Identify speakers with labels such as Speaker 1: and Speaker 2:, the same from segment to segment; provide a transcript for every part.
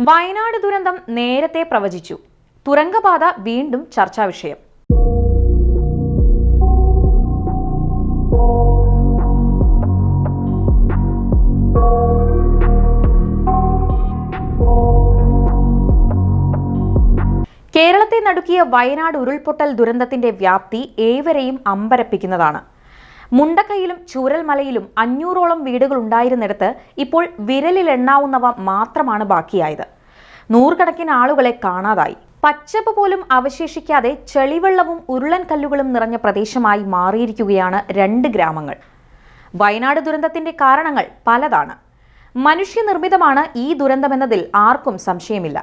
Speaker 1: വയനാട് ദുരന്തം നേരത്തെ പ്രവചിച്ചു. തുരങ്കപാത വീണ്ടും ചർച്ചാ വിഷയം. കേരളത്തെ നടുക്കിയ വയനാട് ഉരുൾപൊട്ടൽ ദുരന്തത്തിന്റെ വ്യാപ്തി ഏവരെയും അമ്പരപ്പിക്കുന്നതാണ്. മുണ്ടക്കൈയിലും ചൂരൽമലയിലും അഞ്ഞൂറോളം വീടുകൾ ഉണ്ടായിരുന്നിടത്ത് ഇപ്പോൾ വിരലിലെണ്ണാവുന്നവ മാത്രമാണ് ബാക്കിയായത്. നൂറുകണക്കിന് ആളുകളെ കാണാതായി. പച്ചപ്പ് പോലും അവശേഷിക്കാതെ ചെളിവെള്ളവും ഉരുളൻ കല്ലുകളും നിറഞ്ഞ പ്രദേശമായി മാറിയിരിക്കുകയാണ് രണ്ട് ഗ്രാമങ്ങൾ. വയനാട് ദുരന്തത്തിന്റെ കാരണങ്ങൾ പലതാണ്. മനുഷ്യനിർമ്മിതമാണ് ഈ ദുരന്തമെന്നതിൽ ആർക്കും സംശയമില്ല.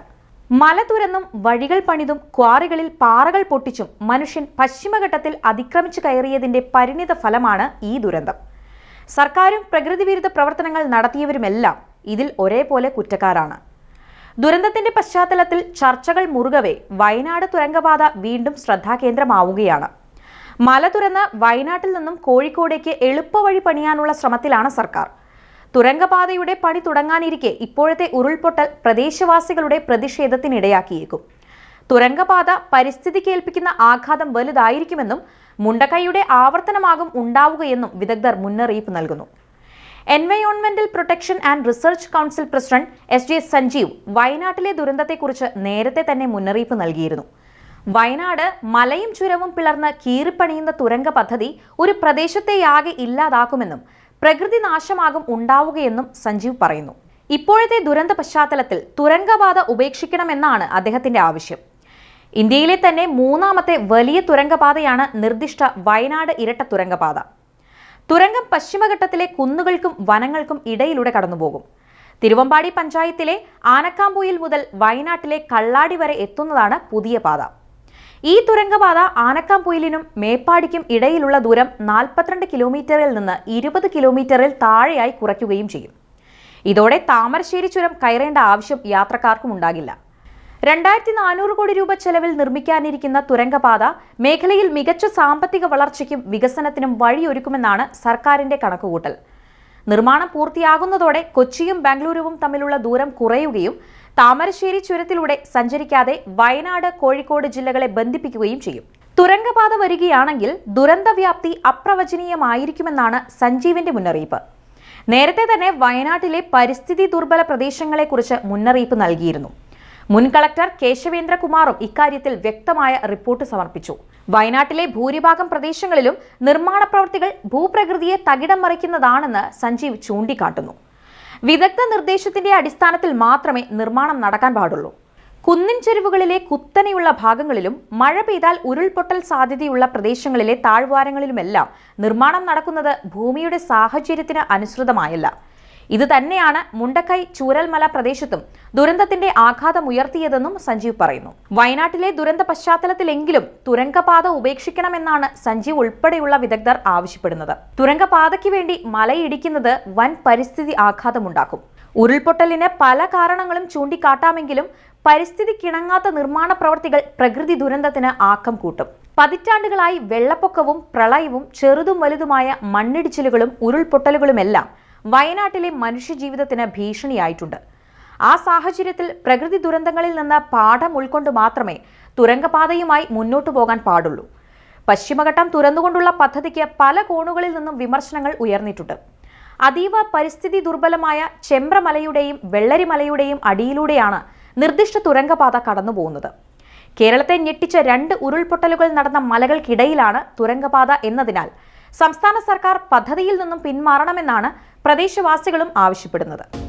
Speaker 1: മല തുരന്നും വഴികൾ പണിതും ക്വാറികളിൽ പാറകൾ പൊട്ടിച്ചും മനുഷ്യൻ പശ്ചിമഘട്ടത്തിൽ അതിക്രമിച്ചു കയറിയതിന്റെ പരിണിത ഫലമാണ് ഈ ദുരന്തം. സർക്കാരും പ്രകൃതിവിരുദ്ധ പ്രവർത്തനങ്ങൾ നടത്തിയവരുമെല്ലാം ഇതിൽ ഒരേപോലെ കുറ്റക്കാരാണ്. ദുരന്തത്തിന്റെ പശ്ചാത്തലത്തിൽ ചർച്ചകൾ മുറുകവെ വയനാട് തുരങ്കപാത വീണ്ടും ശ്രദ്ധാകേന്ദ്രമാവുകയാണ്. മല തുരന്ന് വയനാട്ടിൽ നിന്നും കോഴിക്കോടേക്ക് എളുപ്പവഴി പണിയാനുള്ള ശ്രമത്തിലാണ് സർക്കാർ. തുരങ്കപാതയുടെ പണി തുടങ്ങാനിരിക്കെ ഇപ്പോഴത്തെ ഉരുൾപൊട്ടൽ പ്രദേശവാസികളുടെ പ്രതിഷേധത്തിനിടയാക്കിയേക്കും. തുരങ്കപാത പരിസ്ഥിതിക്ക് ഏൽപ്പിക്കുന്ന ആഘാതം വലുതായിരിക്കുമെന്നും മുണ്ടക്കൈയുടെ ആവർത്തനമാകും ഉണ്ടാവുകയെന്നും വിദഗ്ധർ മുന്നറിയിപ്പ് നൽകുന്നു. എൻവയോൺമെന്റൽ protection and research council president S J Sanjeev വയനാട്ടിലെ ദുരന്തത്തെക്കുറിച്ച് നേരത്തെ തന്നെ മുന്നറിയിപ്പ് നൽകിയിരുന്നു. വയനാട് മലയും ചുരവും പിളർന്ന് കീറിപ്പണിയുന്ന തുരങ്ക പദ്ധതി ഒരു പ്രദേശത്തെയാകെ ഇല്ലാതാക്കുമെന്നും പ്രകൃതി നാശമാകും ഉണ്ടാവുകയെന്നും സഞ്ജീവ് പറയുന്നു. ഇപ്പോഴത്തെ ദുരന്ത പശ്ചാത്തലത്തിൽ തുരങ്കപാത ഉപേക്ഷിക്കണമെന്നാണ് അദ്ദേഹത്തിന്റെ ആവശ്യം. ഇന്ത്യയിലെ തന്നെ മൂന്നാമത്തെ വലിയ തുരങ്കപാതയാണ് നിർദ്ദിഷ്ട വയനാട് ഇരട്ട തുരങ്കപാത തുരങ്കം പശ്ചിമഘട്ടത്തിലെ കുന്നുകൾക്കും വനങ്ങൾക്കും ഇടയിലൂടെ കടന്നുപോകും. തിരുവമ്പാടി പഞ്ചായത്തിലെ ആനക്കാമ്പൂയിൽ മുതൽ വയനാട്ടിലെ കള്ളാടി വരെ എത്തുന്നതാണ് പുതിയ പാത. ഈ തുരങ്കപാത ആനക്കാംപൊയിലിനും മേപ്പാടിക്കും ഇടയിലുള്ള ദൂരം നാൽപ്പത്തിരണ്ട് കിലോമീറ്ററിൽ നിന്ന് ഇരുപത് കിലോമീറ്ററിൽ താഴെയായി കുറയ്ക്കുകയും ചെയ്യും. ഇതോടെ താമരശ്ശേരി ചുരം കയറേണ്ട ആവശ്യം യാത്രക്കാർക്കും ഉണ്ടാകില്ല. രണ്ടായിരത്തി നാനൂറ് കോടി രൂപ ചെലവിൽ നിർമ്മിക്കാനിരിക്കുന്ന തുരങ്കപാത മേഖലയിൽ മികച്ച സാമ്പത്തിക വളർച്ചയ്ക്കും വികസനത്തിനും വഴിയൊരുക്കുമെന്നാണ് സർക്കാരിന്റെ കണക്കുകൂട്ടൽ. നിർമ്മാണം പൂർത്തിയാകുന്നതോടെ കൊച്ചിയും ബാംഗ്ലൂരുവും തമ്മിലുള്ള ദൂരം കുറയുകയും താമരശ്ശേരി ചുരത്തിലൂടെ സഞ്ചരിക്കാതെ വയനാട് കോഴിക്കോട് ജില്ലകളെ ബന്ധിപ്പിക്കുകയും ചെയ്യും. തുരങ്കപാത വരികയാണെങ്കിൽ ദുരന്തവ്യാപ്തി അപ്രവചനീയമായിരിക്കുമെന്നാണ് സഞ്ജീവിന്റെ മുന്നറിയിപ്പ്. നേരത്തെ തന്നെ വയനാട്ടിലെ പരിസ്ഥിതി ദുർബല പ്രദേശങ്ങളെക്കുറിച്ച് മുന്നറിയിപ്പ് നൽകിയിരുന്നു. മുൻ കളക്ടർ കേശവേന്ദ്രകുമാറും ഇക്കാര്യത്തിൽ വ്യക്തമായ റിപ്പോർട്ട് സമർപ്പിച്ചു. വയനാട്ടിലെ ഭൂരിഭാഗം പ്രദേശങ്ങളിലും നിർമ്മാണ പ്രവൃത്തികൾ ഭൂപ്രകൃതിയെ തകിടം മറിക്കുന്നതാണെന്ന് സഞ്ജീവ് ചൂണ്ടിക്കാട്ടുന്നു. വിദഗ്ധ നിർദ്ദേശത്തിന്റെ അടിസ്ഥാനത്തിൽ മാത്രമേ നിർമ്മാണം നടക്കാൻ പാടുള്ളൂ. കുന്നിൻ ചെരുവുകളിലെ കുത്തനെയുള്ള ഭാഗങ്ങളിലും മഴ പെയ്താൽ ഉരുൾപൊട്ടൽ സാധ്യതയുള്ള പ്രദേശങ്ങളിലെ താഴ്വാരങ്ങളിലുമെല്ലാം നിർമ്മാണം നടക്കുന്നത് ഭൂമിയുടെ സാഹചര്യത്തിന് അനുസൃതമായല്ല. ഇത് തന്നെയാണ് മുണ്ടക്കൈ ചൂരൽമല പ്രദേശത്തും ദുരന്തത്തിന്റെ ആഘാതം ഉയർത്തിയതെന്നും സഞ്ജീവ് പറയുന്നു. വയനാട്ടിലെ ദുരന്ത പശ്ചാത്തലത്തിലെങ്കിലും തുരങ്കപാത ഉപേക്ഷിക്കണമെന്നാണ് സഞ്ജീവ് ഉൾപ്പെടെയുള്ള വിദഗ്ധർ ആവശ്യപ്പെടുന്നത്. തുരങ്കപാതയ്ക്ക് വേണ്ടി മലയിടിക്കുന്നത് വൻ പരിസ്ഥിതി ആഘാതമുണ്ടാക്കും. ഉരുൾപൊട്ടലിന് പല കാരണങ്ങളും ചൂണ്ടിക്കാട്ടാമെങ്കിലും പരിസ്ഥിതി കിണങ്ങാത്ത നിർമ്മാണ പ്രവർത്തികൾ പ്രകൃതി ദുരന്തത്തിന് ആക്കം കൂട്ടും. പതിറ്റാണ്ടുകളായി വെള്ളപ്പൊക്കവും പ്രളയവും ചെറുതും വലുതുമായ മണ്ണിടിച്ചിലുകളും ഉരുൾപൊട്ടലുകളുമെല്ലാം വയനാട്ടിലെ മനുഷ്യജീവിതത്തിന് ഭീഷണിയായിട്ടുണ്ട്. ആ സാഹചര്യത്തിൽ പ്രകൃതി ദുരന്തങ്ങളിൽ നിന്ന് പാഠം ഉൾക്കൊണ്ട് മാത്രമേ തുരങ്കപാതയുമായി മുന്നോട്ടു പോകാൻ പാടുള്ളൂ. പശ്ചിമഘട്ടം തുറന്നുകൊണ്ടുള്ള പദ്ധതിക്ക് പല കോണുകളിൽ നിന്നും വിമർശനങ്ങൾ ഉയർന്നിട്ടുണ്ട്. അതീവ പരിസ്ഥിതി ദുർബലമായ ചെമ്പ്രമലയുടെയും വെള്ളരിമലയുടെയും അടിയിലൂടെയാണ് നിർദ്ദിഷ്ട തുരങ്കപാത കടന്നുപോകുന്നത്. കേരളത്തെ ഞെട്ടിച്ച രണ്ട് ഉരുൾപൊട്ടലുകൾ നടന്ന മലകൾക്കിടയിലാണ് തുരങ്കപാത എന്നതിനാൽ സംസ്ഥാന സർക്കാർ പദ്ധതിയിൽ നിന്നും പിന്മാറണമെന്നാണ് പ്രദേശവാസികളും ആവശ്യപ്പെടുന്നത്